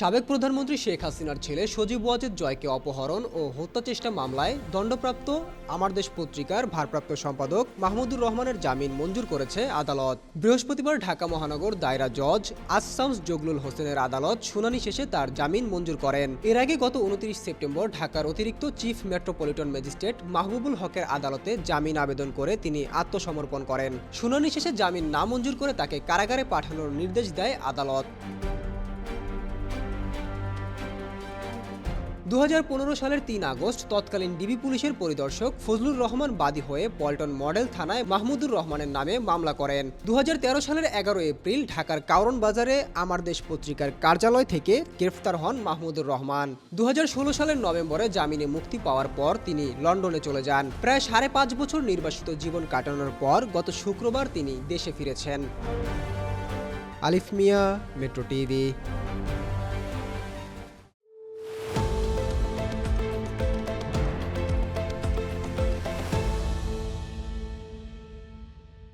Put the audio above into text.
সাবেক প্রধানমন্ত্রী শেখ হাসিনার ছেলে সজীব ওয়াজেদ জয়কে অপহরণ ও হত্যা চেষ্টা মামলায় দণ্ডপ্রাপ্ত আমার দেশ পত্রিকার ভারপ্রাপ্ত সম্পাদক মাহমুদুর রহমানের জামিন মঞ্জুর করেছে আদালত। বৃহস্পতিবার ঢাকা মহানগর দায়রা জজ আসামস জগলুল হোসেনের আদালত শুনানি শেষে তার জামিন মঞ্জুর করেন। এর আগে গত উনত্রিশ সেপ্টেম্বর ঢাকার অতিরিক্ত চিফ মেট্রোপলিটন ম্যাজিস্ট্রেট মাহবুবুল হকের আদালতে জামিন আবেদন করে তিনি আত্মসমর্পণ করেন। শুনানি শেষে জামিন না মঞ্জুর করে তাকে কারাগারে পাঠানোর নির্দেশ দেয় আদালত। দুহাজার পনেরো সালের তিন আগস্ট তৎকালীন ডিবি পুলিশের পরিদর্শক ফজলুর রহমান বাদী হয়ে পল্টন মডেল থানায় মাহমুদুর রহমানের নামে মামলা করেন। দুহাজার তেরো সালের এগারো এপ্রিল ঢাকার কাউরন বাজারে আমার দেশ পত্রিকার কার্যালয় থেকে গ্রেফতার হন মাহমুদুর রহমান। দু হাজার ষোলো সালের নভেম্বরে জামিনে মুক্তি পাওয়ার পর তিনি লন্ডনে চলে যান। প্রায় সাড়ে পাঁচ বছর নির্বাসিত জীবন কাটানোর পর গত শুক্রবার তিনি দেশে ফিরেছেন। আলিফ মিয়া, মেট্রো টিভি।